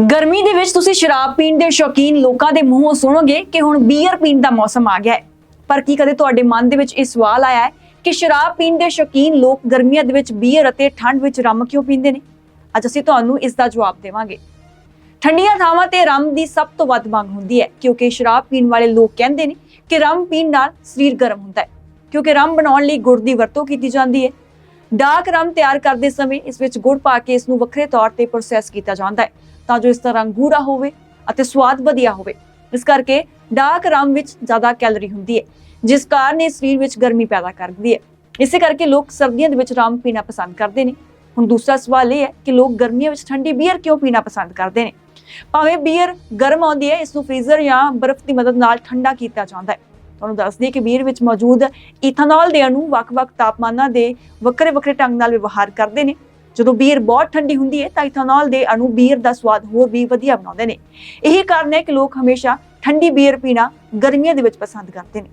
ਗਰਮੀ ਦੇ ਵਿੱਚ ਤੁਸੀਂ ਸ਼ਰਾਬ ਪੀਣ ਦੇ ਸ਼ੌਕੀਨ ਲੋਕਾਂ ਦੇ ਮੂੰਹੋਂ ਸੁਣੋਗੇ ਕਿ ਹੁਣ ਬੀਅਰ ਪੀਣ ਦਾ ਮੌਸਮ ਆ ਗਿਆ ਹੈ। ਪਰ ਕੀ ਕਦੇ ਤੁਹਾਡੇ ਮਨ ਦੇ ਵਿੱਚ ਇਹ ਸਵਾਲ ਆਇਆ ਹੈ ਕਿ ਸ਼ਰਾਬ ਪੀਣ ਦੇ ਸ਼ੌਕੀਨ ਲੋਕ ਗਰਮੀਆਂ ਦੇ ਵਿੱਚ ਬੀਅਰ ਅਤੇ ਠੰਡ ਵਿੱਚ ਰਮ ਕਿਉਂ ਪੀਂਦੇ ਨੇ? ਅੱਜ ਅਸੀਂ ਤੁਹਾਨੂੰ ਇਸ ਦਾ ਜਵਾਬ ਦੇਵਾਂਗੇ। ਠੰਡੀਆਂ ਥਾਵਾਂ ਤੇ ਰਮ ਦੀ ਸਭ ਤੋਂ ਵੱਧ ਮੰਗ ਹੁੰਦੀ ਹੈ, ਕਿਉਂਕਿ ਸ਼ਰਾਬ ਪੀਣ ਵਾਲੇ ਲੋਕ ਕਹਿੰਦੇ ਨੇ ਕਿ ਰਮ ਪੀਣ ਨਾਲ ਸਰੀਰ ਗਰਮ ਹੁੰਦਾ ਹੈ, ਕਿਉਂਕਿ ਰਮ ਬਣਾਉਣ ਲਈ ਗੁੜ ਦੀ ਵਰਤੋਂ ਕੀਤੀ ਜਾਂਦੀ ਹੈ। ਡਾਰਕ ਰਮ ਤਿਆਰ ਕਰਦੇ ਸਮੇਂ ਇਸ ਵਿੱਚ ਗੁੜ ਪਾ ਕੇ ਇਸ ਨੂੰ ਵੱਖਰੇ ਤੌਰ ਤੇ ਪ੍ਰੋਸੈਸ ਕੀਤਾ ਜਾਂਦਾ ਹੈ। ਤਾਂ ਜੋ ਇਸ ਦਾ ਰੰਗ ਗੂੜਾ ਹੋਵੇ ਅਤੇ ਸਵਾਦ ਵਧੀਆ ਹੋਵੇ। ਇਸ ਕਰਕੇ ਡਾਰਕ ਰਮ ਵਿੱਚ ਜ਼ਿਆਦਾ ਕੈਲਰੀ ਹੁੰਦੀ ਹੈ, ਜਿਸ ਕਾਰਨ ਇਹ ਸਰੀਰ ਵਿੱਚ ਗਰਮੀ ਪੈਦਾ ਕਰਦੀ ਹੈ। ਇਸੇ ਕਰਕੇ ਲੋਕ ਸਰਦੀਆਂ ਦੇ ਵਿੱਚ ਰਮ ਪੀਣਾ ਪਸੰਦ ਕਰਦੇ ਨੇ। ਹੁਣ ਦੂਸਰਾ ਸਵਾਲ ਇਹ ਹੈ ਕਿ ਲੋਕ ਗਰਮੀਆਂ ਵਿੱਚ ਠੰਡੀ ਬੀਅਰ ਕਿਉਂ ਪੀਣਾ ਪਸੰਦ ਕਰਦੇ ਨੇ? ਭਾਵੇਂ ਬੀਅਰ ਗਰਮ ਆਉਂਦੀ ਹੈ, ਇਸ ਨੂੰ ਫ੍ਰੀਜ਼ਰ ਜਾਂ ਬਰਫ਼ ਦੀ ਮਦਦ ਨਾਲ ਠੰਡਾ ਕੀਤਾ ਜਾਂਦਾ ਹੈ। ਤੁਹਾਨੂੰ ਦੱਸ ਦਈਏ ਕਿ ਬੀਅਰ ਵਿੱਚ ਮੌਜੂਦ ਇਥਨੋਲ ਦੇ ਅਣੂ ਵੱਖ-ਵੱਖ ਤਾਪਮਾਨਾਂ ਦੇ ਵੱਖਰੇ-ਵੱਖਰੇ ਢੰਗ ਨਾਲ ਵਿਵਹਾਰ ਕਰਦੇ ਨੇ। ਜਦੋਂ ਬੀਅਰ ਬਹੁਤ ਠੰਡੀ ਹੁੰਦੀ ਹੈ ਤਾਂ ਇਥਨੋਲ ਦੇ ਅਣੂ ਬੀਅਰ ਦਾ ਸਵਾਦ ਹੋਰ ਵੀ ਵਧੀਆ ਬਣਾਉਂਦੇ ਨੇ। ਇਹੀ ਕਾਰਨ ਹੈ ਕਿ ਲੋਕ ਹਮੇਸ਼ਾ ਠੰਡੀ ਬੀਅਰ ਪੀਣਾ ਗਰਮੀਆਂ ਦੇ ਵਿੱਚ ਪਸੰਦ ਕਰਦੇ ਨੇ।